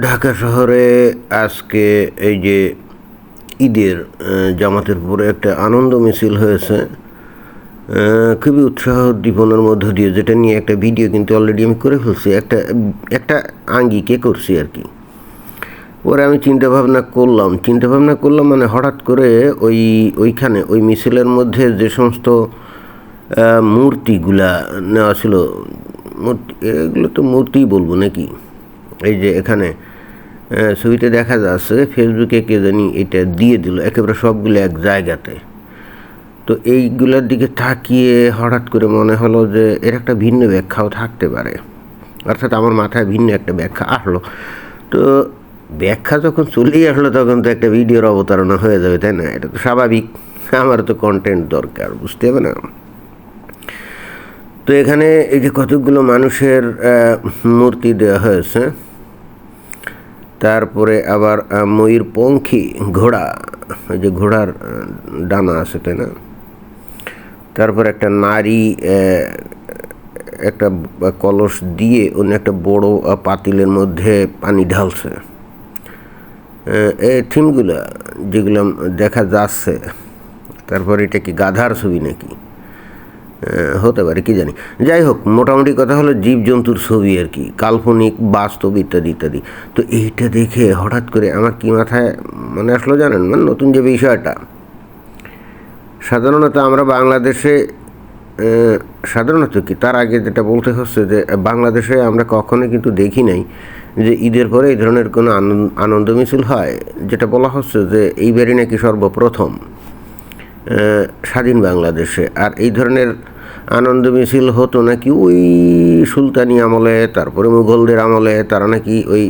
ঢাকা শহরে আজকে এই যে ঈদের জামাতের পরে একটা আনন্দ মিছিল হয়েছে। খুবই উৎসাহ উদ্দীপনার মধ্য দিয়ে যেটা নিয়ে একটা ভিডিও কিন্তু অলরেডি আমি করে ফেলছি। একটা একটা আঙ্গিকে করছি আর কি। পরে আমি চিন্তা ভাবনা করলাম। চিন্তা ভাবনা করলাম মানে হঠাৎ করে ওই, ওইখানে, ওই মিছিলের মধ্যে যে সমস্ত মূর্তিগুলা নেওয়া ছিল, মূর্তি, এগুলো তো মূর্তিই বলব নাকি? এই যে এখানে ছবিতে দেখা যাচ্ছে ফেসবুকে কে জানি এটা দিয়ে দিল, একেবারে সবগুলো এক জায়গাতে। তো এইগুলোর দিকে তাকিয়ে হঠাৎ করে মনে হলো যে এর একটা ভিন্ন ব্যাখ্যাও থাকতে পারে। অর্থাৎ আমার মাথায় ভিন্ন একটা ব্যাখ্যা আসলো। তো ব্যাখ্যা যখন চলেই আসলো তখন তো একটা ভিডিওর অবতারণা হয়ে যাবে, তাই না? এটা তো স্বাভাবিক, আমার তো কন্টেন্ট দরকার, বুঝতে হবে না? তো এখানে এই যে কতগুলো মানুষের মূর্তি দেওয়া হয়েছে তারপরে আবার আহ, ময়ূরপঙ্খী ঘোড়া যে ঘোড়ার ডানা আছে তাই না? তারপর একটা নারী একটা কলস দিয়ে অন্য একটা বড় পাতিলের মধ্যে পানি ঢালছে। এই থিমগুলো যেগুলো দেখা যাচ্ছে তারপর এটা কি গাধার ছবি নাকি? হতে পারে, কি জানি। যাই হোক, মোটামুটি কথা হলো জীবজন্তুর ছবি আর কি, কাল্পনিক, বাস্তব ইত্যাদি ইত্যাদি। তো এইটা দেখে হঠাৎ করে আমার কি মাথায় মনে আসলো জানেন মানে নতুন যে বিষয়টা, সাধারণত আমরা বাংলাদেশে সাধারণত কি, তার আগে যেটা বলতে হচ্ছে যে, বাংলাদেশে আমরা কখনোই কিন্তু দেখি নাই যে ঈদের পরে এই ধরনের কোনো আনন্দ আনন্দ মিছিল হয়, যেটা বলা হচ্ছে যে এইবারই নাকি সর্বপ্রথম স্বাধীন বাংলাদেশে। আর এই ধরনের আনন্দ মিছিল হতো নাকি ওই সুলতানি আমলে, তারপরে মুঘলদের আমলে, তারা নাকি ওই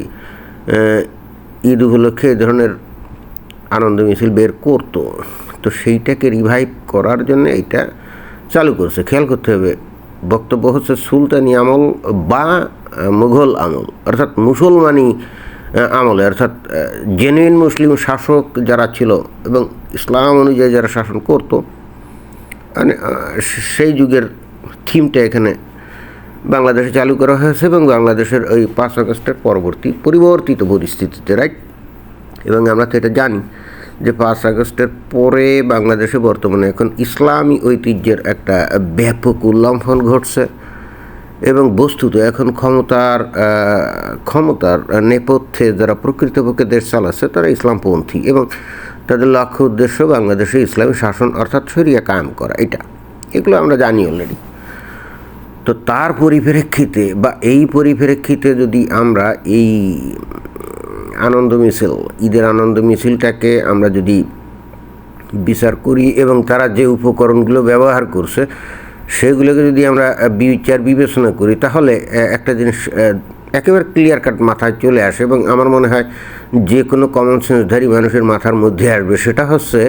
ঈদ উপলক্ষে এই ধরনের আনন্দ মিছিল বের করতো। তো সেইটাকে রিভাইভ করার জন্য এইটা চালু করছে। খেয়াল করতে হবে, বক্তব্য হচ্ছে সুলতানি আমল বা মুঘল আমল, অর্থাৎ মুসলমানি আমলে, অর্থাৎ জেনুইন মুসলিম শাসক যারা ছিল এবং ইসলাম অনুযায়ী যারা শাসন করতো মানে সেই যুগের থিমটা এখানে বাংলাদেশে চালু করা হয়েছে এবং বাংলাদেশের ওই পাঁচ আগস্টের পরবর্তী পরিবর্তিত পরিস্থিতিতে রাইট এবং আমরা তো এটা জানি যে পাঁচ আগস্টের পরে বাংলাদেশে বর্তমানে এখন ইসলামী ঐতিহ্যের একটা ব্যাপক উল্লঙ্ঘন ঘটছে এবং বস্তুত এখন ক্ষমতার ক্ষমতার নেপথ্যে যারা প্রকৃতপক্ষে দেশ চালাচ্ছে, তারা ইসলামপন্থী এবং তাদের লক্ষ্য উদ্দেশ্য বাংলাদেশে ইসলামী শাসন অর্থাৎ শরিয়া কায়েম করা, এটা। এগুলো আমরা জানি অলরেডি তো তার পরিপ্রেক্ষিতে বা এই পরিপ্রেক্ষিতে যদি আমরা এই আনন্দ মিছিল, ঈদের আনন্দ মিছিলটাকে আমরা যদি বিচার করি এবং তারা যে উপকরণগুলো ব্যবহার করছে, সেগুলোকে যদি আমরা বিচার বিবেচনা করি, তাহলে একটা জিনিস একেবারে ক্লিয়ার কাট মাথায় চলে আসে এবং আমার মনে হয় যে কোনো কমন সেন্সধারী মানুষের মাথার মধ্যে আসবে। সেটা হচ্ছে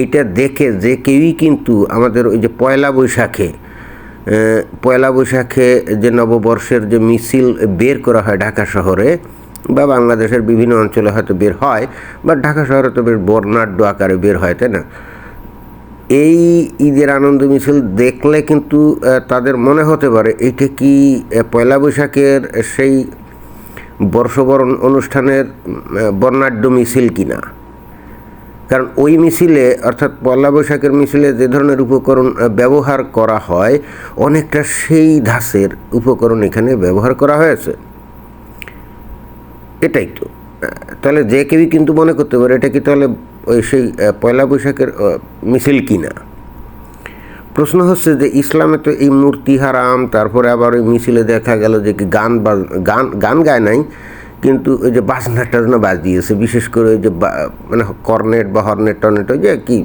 এইটা দেখে যে কেউই কিন্তু আমাদের ওই যে পয়লা বৈশাখে পয়লা বৈশাখে যে নববর্ষের যে মিছিল বের করা হয় ঢাকা শহরে বা বাংলাদেশের বিভিন্ন অঞ্চলে হয়তো বের হয়, বা ঢাকা শহরে তো বেশ বর্ণাঢ্য আকারে বের হয়, তাই না? এই ঈদের আনন্দ মিছিল দেখলে কিন্তু তাদের মনে হতে পারে এইটা কি পয়লা বৈশাখের সেই বর্ষবরণ অনুষ্ঠানের বর্ণাঢ্য মিছিল কিনা? কারণ ওই মিছিলে, অর্থাৎ পয়লা বৈশাখের মিছিলে যে ধরনের উপকরণ ব্যবহার করা হয়, অনেকটা সেই ধাঁচের উপকরণ এখানে ব্যবহার করা হয়েছে। এটাই তো। তাহলে যে কেউই কিন্তু মনে করতে পারে, এটা কি তাহলে ওই সেই পয়লা বৈশাখের মিছিল কিনা। প্রশ্ন হচ্ছে যে ইসলামে তো এই মূর্তি হারাম, তারপরে আবার ওই মিছিলে দেখা গেল যে কি গান গান গান গায় নাই, কিন্তু ওই যে বাজনা টাজনা বাজিয়েছে, বিশেষ করে ওই যে মানে কর্নেট বা হর্নেট টর্নেট, ওই যে কি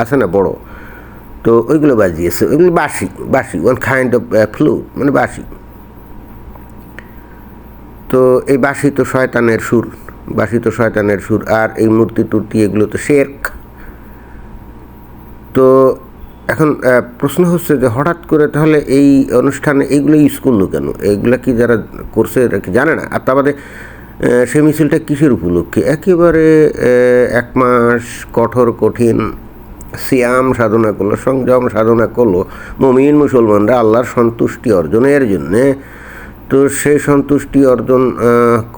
আছে না বড়, তো ওইগুলো বাজিয়েছে, ওইগুলো বাসি বাসি ওয়ান কাইন্ড অফ ফ্লু মানে বাসি তো এই বাসি তো শয়তানের সুর। বাসি তো শয়তানের সুর আর এই মূর্তি টুর্তি, এগুলো তো শেরক। তো এখন প্রশ্ন হচ্ছে যে হঠাৎ করে তাহলে এই অনুষ্ঠানে এইগুলো ইউজ করল কেন? এইগুলা কি যারা করছে এরা কি জানে না? আর তা বাদে সেই মিছিলটা কিসের উপলক্ষে? একেবারে এক মাস কঠোর, কঠিন সিয়াম সাধনা করল, সংযম সাধনা করল মমিন মুসলমানরা আল্লাহর সন্তুষ্টি অর্জনের জন্যে। তো সেই সন্তুষ্টি অর্জন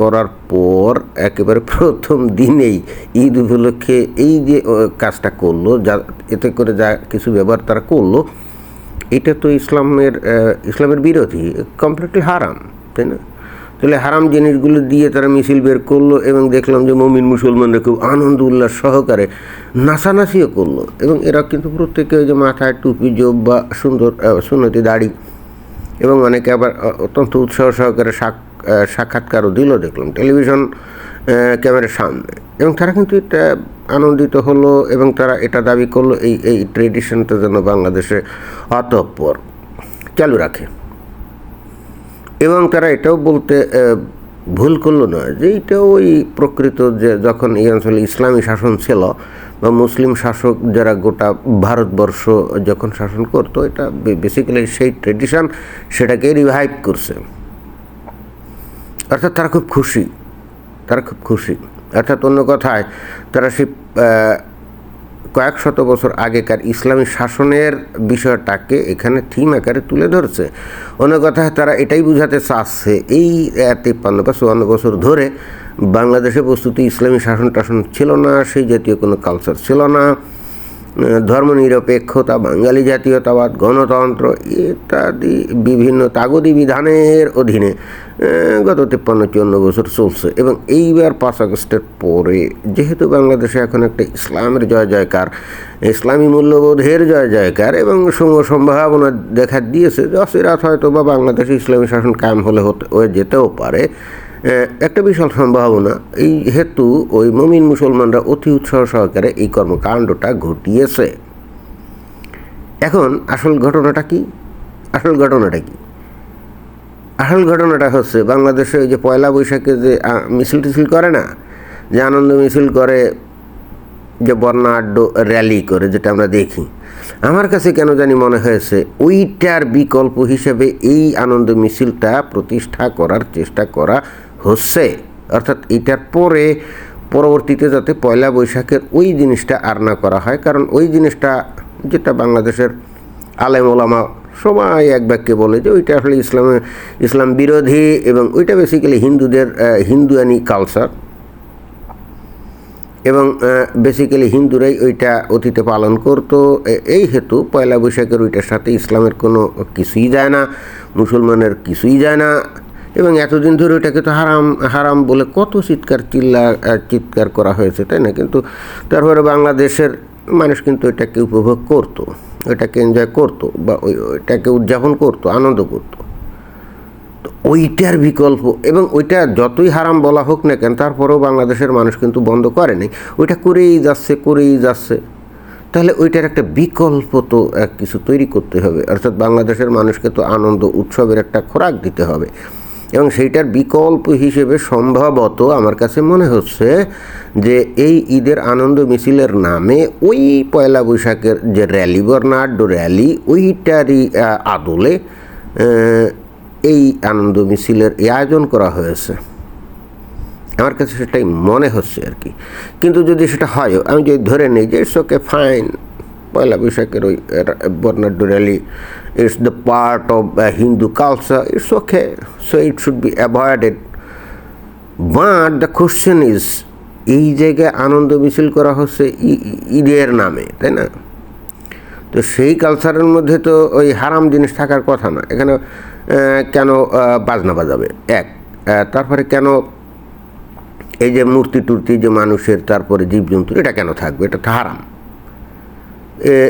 করার পর একেবারে প্রথম দিনেই ঈদ উপলক্ষে এই যে কাজটা করল, যা, এতে করে যা কিছু ব্যবহার তারা করল, এটা তো ইসলামের ইসলামের বিরোধী কমপ্লিটলি হারাম, তাই না? তাহলে হারাম জিনিসগুলো দিয়ে তারা মিছিল বের করল এবং দেখলাম যে মমিন মুসলমানরা খুব আনন্দ উল্লাস সহকারে নাচানাচিও করল এবং এরা কিন্তু প্রত্যেকে যে মাথায় টুপি জোব বা সুন্দর সুন্নতি দাড়ি এবং অনেকে আবার অত্যন্ত উৎসাহ সহকারে সাক- সাক্ষাৎকারও দিল, দেখলাম টেলিভিশন ক্যামেরার সামনে। এবং তারা কিন্তু এটা আনন্দিত হলো এবং তারা এটা দাবি করল, এই এই ট্রেডিশনটা যেন বাংলাদেশে অতঃপর চালু রাখে। এবং তারা এটাও বলতে ভুল করল না যে এটা ওই প্রকৃত যে যখন এই অঞ্চলে ইসলামী শাসন ছিল বা মুসলিম শাসক যারা গোটা ভারতবর্ষ যখন শাসন করতো, এটা বেসিক্যালি সেই ট্রেডিশন সেটাকে রিভাইভ করছে। অর্থাৎ তারা খুব খুশি। তারা খুব খুশি। অর্থাৎ অন্য কথায়, তারা সেই কয়েক শত বছর আগেকার ইসলামী শাসনের বিষয়টাকে এখানে থিম আকারে তুলে ধরছে। অন্য কথায় তারা এটাই বুঝাতে চাচ্ছে, এই তিপ্পান্ন বা চুয়ান্ন বছর ধরে বাংলাদেশে বস্তুত ইসলামী শাসন টাসন ছিল না, সেই জাতীয় কোনো কালচার ছিল না। ধর্মনিরপেক্ষতা, বাঙালি জাতীয়তাবাদ, গণতন্ত্র, ইত্যাদি বিভিন্ন তাগদি বিধানের অধীনে গত তিপ্পান্ন চুয়ান্ন বছর চলছে। এবং এইবার পাঁচ আগস্টের পরে, যেহেতু বাংলাদেশে এখন একটা ইসলামের জয় জয়কার, ইসলামী মূল্যবোধের জয় জয়কার, এবং সম সম্ভাবনা দেখা দিয়েছে যে অচিরাত হয়তো বা বাংলাদেশে ইসলামী শাসন কায়েম হলে হতে হয়ে যেতেও পারে। একটা বিশাল সম্ভাবনা, এই হেতু ওই মমিন মুসলমানরা অতি উৎসাহ সহকারে এই কর্মকাণ্ডটা ঘটিয়েছে। এখন আসল ঘটনাটা কি? আসল ঘটনাটা কি? আসল ঘটনাটা হচ্ছে বাংলাদেশে ওই যে পয়লা বৈশাখে যে মিছিল টিছিল করে না? যে আনন্দ মিছিল করে, যে বর্ণাঢ্য র্যালি করে, যেটা আমরা দেখি। আমার কাছে কেন জানি মনে হয়েছে, ওইটার বিকল্প হিসেবে এই আনন্দ মিছিলটা প্রতিষ্ঠা করার চেষ্টা করা হচ্ছে। অর্থাৎ এটার পরে পরবর্তীতে যাতে পয়লা বৈশাখের ওই জিনিসটা আর না করা হয়, কারণ ওই জিনিসটা যেটা বাংলাদেশের আলেম ওলামা সবাই এক বাক্যে বলে যে ওইটা আসলে ইসলামে, ইসলাম বিরোধী এবং ওইটা বেসিক্যালি হিন্দুদের হিন্দুয়ানি কালচার এবং বেসিক্যালি হিন্দুরাই ওইটা অতীতে পালন করতো। এই হেতু পয়লা বৈশাখের ওইটার সাথে ইসলামের কোনো কিছুই যায় না, মুসলমানের কিছুই যায় না। এবং এতদিন ধরে ওইটাকে তো হারাম হারাম বলে কত চিৎকার, চিল্লা চিৎকার করা হয়েছে, তাই না? কিন্তু তারপরে বাংলাদেশের মানুষ কিন্তু এটাকে উপভোগ করতো ওইটাকে এনজয় করতো বা ওই ওইটাকে উদযাপন করতো, আনন্দ করতো। তো ওইটার বিকল্প এবং ওইটা যতই হারাম বলা হোক না কেন, তারপরেও বাংলাদেশের মানুষ কিন্তু বন্ধ করেনি ওইটা করেই যাচ্ছে করেই যাচ্ছে। তাহলে ওইটার একটা বিকল্প তো এক কিছু তৈরি করতে হবে। অর্থাৎ বাংলাদেশের মানুষকে তো আনন্দ, উৎসবের একটা খোরাক দিতে হবে। এবং সেইটার বিকল্প হিসেবে সম্ভবত আমার কাছে মনে হচ্ছে যে এই ঈদের আনন্দ মিছিলের নামে ওই পয়লা বৈশাখের যে র্যালি, বর্ণাঢ্য র্যালি, ওইটারই আদলে এই আনন্দ মিছিলের আয়োজন করা হয়েছে। আমার কাছে সেটাই মনে হচ্ছে আর কি। কিন্তু যদি সেটা হয়, আমি যদি ধরে নিই যে ইটস ওকে ফাইন পয়লা বৈশাখের ওই বর্ণাঢ্য rally it's the part of Hindu culture it's okay so it should be avoided but the question is এই জায়গায় আনন্দ মিছিল করা হচ্ছে ঈদের নামে, তাই না? তো সেই কালচারের মধ্যে তো ওই হারাম জিনিস থাকার কথা না। এখানে কেন বাজনা বাজাবে? এক তারপরে কেন এই যে মূর্তি টুর্তি যে মানুষের, তারপরে জীবজন্তুর এটা কেন থাকবে? এটা তো হারাম।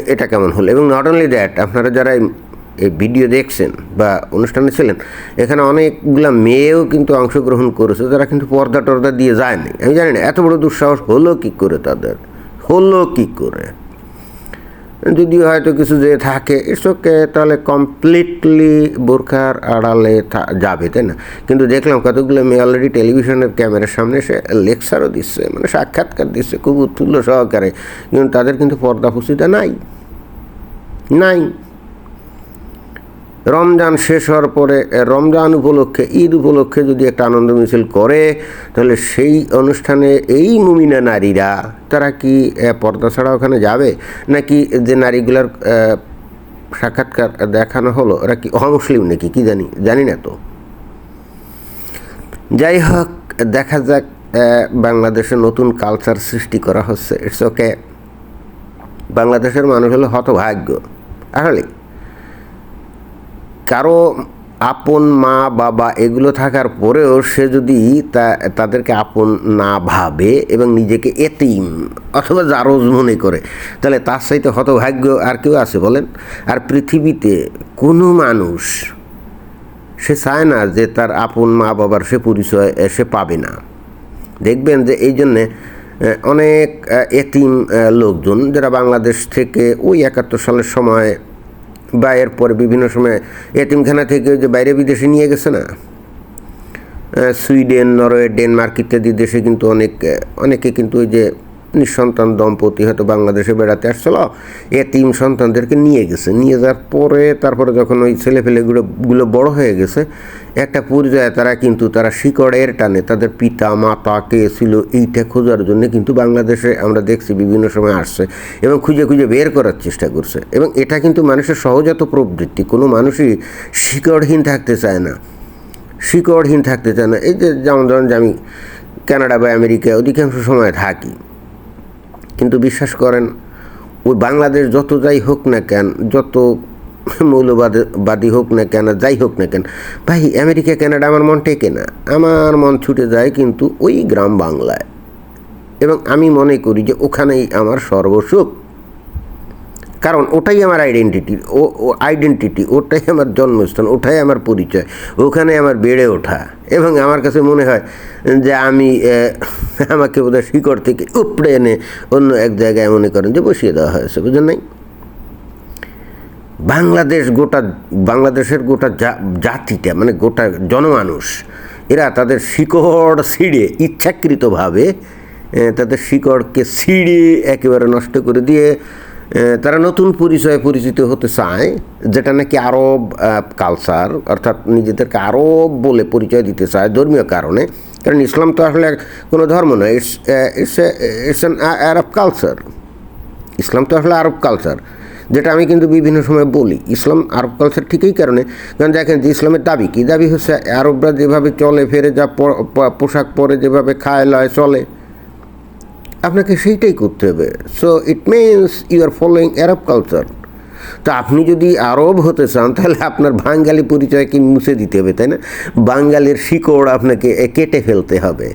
এটা কেমন হলো? এবং নট অনলি দ্যাট আপনারা যারা এই- ভিডিও দেখছেন বা অনুষ্ঠানে ছিলেন, এখানে অনেকগুলা মেয়েও কিন্তু অংশগ্রহণ করেছে তারা কিন্তু পর্দা টর্দা দিয়ে যায়নি। আমি জানি না, এত বড় দুঃসাহস হলো কী করে তাদের? হলো কী করে? যদিও হয়তো কিছু যে থাকে ইটসকে তাহলে কমপ্লিটলি বোরখার আড়ালে যাবে, তাই না? কিন্তু দেখলাম কতগুলো মেয়ে অলরেডি টেলিভিশনের ক্যামেরার সামনে সে লেকচারও দিচ্ছে মানে সাক্ষাৎকার দিচ্ছে খুব উৎফুল্ল সহকারে। কিন্তু তাদের কিন্তু পর্দা নাই। নাই। রমজান শেষ হওয়ার পরে রমজান উপলক্ষে, ঈদ উপলক্ষে যদি একটা আনন্দ মিছিল করে, তাহলে সেই অনুষ্ঠানে এই মুমিনা নারীরা, তারা কি পর্দা ছাড়া ওখানে যাবে? নাকি যে নারীগুলার সাক্ষাৎকার দেখানো হলো, ওরা কি অমুসলিম নাকি? কি জানি জানি না তো। যাই হোক, দেখা যাক বাংলাদেশে নতুন কালচার সৃষ্টি করা হচ্ছে। ইটস ওকে বাংলাদেশের মানুষ হলো হতভাগ্য। আসলে কারও আপন মা, বাবা এগুলো থাকার পরেও সে যদি তা, তাদেরকে আপন না ভাবে এবং নিজেকে এতিম অথবা জারজ মনে করে, তাহলে তার সাথে হতভাগ্য আর কেউ আছে বলেন? আর পৃথিবীতে কোনো মানুষ সে চায় না যে তার আপন মা, বাবার সে পরিচয় সে পাবে না। দেখবেন যে এই জন্যে অনেক এতিম লোকজন যারা বাংলাদেশ থেকে ওই একাত্তর সালের সময় বা এরপরে বিভিন্ন সময় এতিমখানা থেকে যে বাইরে বিদেশে নিয়ে গেছে না? সুইডেন, নরওয়ে, ডেনমার্ক ইত্যাদি দেশে কিন্তু অনেক, অনেকে কিন্তু ওই যে নিঃসন্তান দম্পতি হয়তো বাংলাদেশে বেড়াতে আসছিল। এতিম সন্তানদেরকে নিয়ে গেছে। নিয়ে যাওয়ার পরে তারপরে যখন ওই ছেলেফেলেগুলো গুলো বড় হয়ে গেছে, একটা পর্যায়ে তারা কিন্তু তারা শিকড়ের টানে তাদের পিতা মাতা কে ছিল এইটা খোঁজার জন্য কিন্তু বাংলাদেশে আমরা দেখছি বিভিন্ন সময় আসছে এবং খুঁজে খুঁজে বের করার চেষ্টা করছে। এবং এটা কিন্তু মানুষের সহজাত প্রবৃত্তি। কোনো মানুষই শিকড়হীন থাকতে চায় না। শিকড়হীন থাকতে চায় না। এই যে যেমন ধরেন যে আমি কানাডা বা আমেরিকা অধিকাংশ সময় থাকি। কিন্তু বিশ্বাস করেন, ওই বাংলাদেশ যত যাই হোক না কেন, যত মৌলবাদী হোক না কেন, যাই হোক না কেন, ভাই আমেরিকা, কানাডা আমার মন টেকে না। আমার মন ছুটে যায় কিন্তু ওই গ্রাম বাংলায়। এবং আমি মনে করি যে ওখানেই আমার সর্বসুখ। কারণ ওটাই আমার আইডেন্টিটি ও আইডেন্টিটি ওটাই আমার জন্মস্থান, ওটাই আমার পরিচয়, ওখানে আমার বেড়ে ওঠা। এবং আমার কাছে মনে হয় যে আমি আমাকে বোধহয় শিকড় থেকে উপড়ে এনে অন্য এক জায়গায় মনে করেন যে বসিয়ে দেওয়া হয়েছে, বুঝলেন নাই? বাংলাদেশ গোটা, বাংলাদেশের গোটা জাতিটা মানে গোটা জনমানুষ, এরা তাদের শিকড় ছিঁড়ে, ইচ্ছাকৃতভাবে তাদের শিকড়কে ছিঁড়ে একেবারে নষ্ট করে দিয়ে তারা নতুন পরিচয়ে পরিচিত হতে চায়, যেটা নাকি আরব কালচার অর্থাৎ নিজেদেরকে আরব বলে পরিচয় দিতে চায় ধর্মীয় কারণে। কারণ ইসলাম তো আসলে কোনো ধর্ম নয়, it's it's it's an Arab culture Islam তো আসলে আরব কালচার যেটা আমি কিন্তু বিভিন্ন সময় বলি। ইসলাম আরব কালচার ঠিকই কারণে, কারণ দেখেন যে ইসলামের দাবি কী? দাবি হচ্ছে আরবরা যেভাবে চলে, ফেরে যা পোশাক পরে যেভাবে খায়, লয়, চলে। আপনাকে সেইটাই করতে হবে। So it means you are following Arab culture তো আপনি যদি আরব হতে চান, তাহলে আপনার বাঙালি পরিচয়কে মুছে দিতে হবে, তাই না? বাঙালির শিকড় আপনাকে কেটে ফেলতে হবে।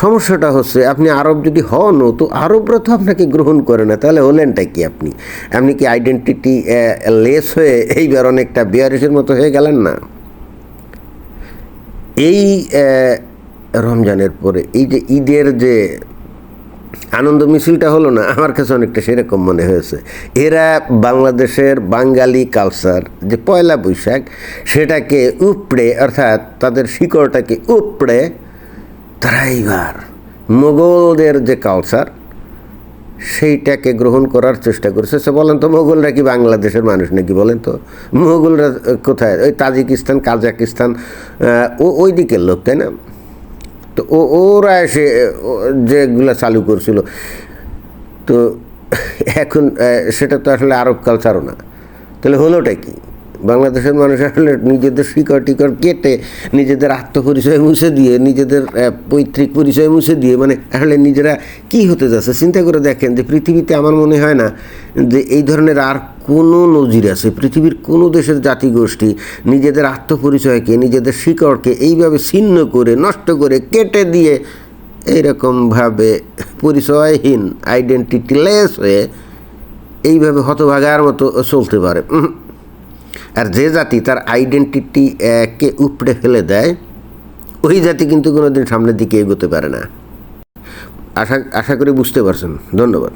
সমস্যাটা হচ্ছে, আপনি আরব যদি হনও তো আরবরা তো আপনাকে গ্রহণ করে না, তাহলে হলেনটা কি আপনি? আপনি কি আইডেন্টিটি লেস হয়ে এইবার অনেকটা বিয়ারিসের মতো হয়ে গেলেন না? এই রমজানের পরে, এই যে ঈদের যে আনন্দ মিছিলটা হলো না, আমার কাছে অনেকটা সেরকম মনে হয়েছে। এরা বাংলাদেশের বাঙালি কালচার যে পয়লা বৈশাখ, সেটাকে উপড়ে, অর্থাৎ তাদের শিকড়টাকে উপড়ে, তারা এইবার মোগলদের যে কালচার সেইটাকে গ্রহণ করার চেষ্টা করছে। সে বলেন তো, মোগলরা কি বাংলাদেশের মানুষ নাকি বলেন তো? মোগলরা কোথায়? ওই তাজিকিস্তান, কাজাকিস্তান ও ওই দিকের লোক, তাই না? তো ওরা এসে যেগুলো চালু করছিল। তো এখন সেটা তো আসলে আরব কালচারও না। তাহলে হলোটা কি? বাংলাদেশের মানুষ আসলে নিজেদের শিকড় টিকর কেটে নিজেদের আত্মপরিচয় মুছে দিয়ে, নিজেদের পৈতৃক পরিচয় মুছে দিয়ে মানে আসলে নিজেরা কি হতে যাচ্ছে? চিন্তা করে দেখেন যে পৃথিবীতে আমার মনে হয় না যে এই ধরনের আর কোনো নজির আছে। পৃথিবীর কোনো দেশের জাতিগোষ্ঠী নিজেদের আত্মপরিচয়কে, নিজেদের শিকড়কে এইভাবে ছিন্ন করে, নষ্ট করে, কেটে দিয়ে এইরকমভাবে পরিচয়হীন আইডেন্টিটি লেস হয়ে এইভাবে হতভাগার মতো চলতে পারে। আর যে জাতি তার আইডেন্টিটি কে উপড়ে ফেলে দেয়, ওই জাতি কিন্তু কোনোদিন সামনের দিকে এগোতে পারে না। আশা আশা করি বুঝতে পারছেন। ধন্যবাদ।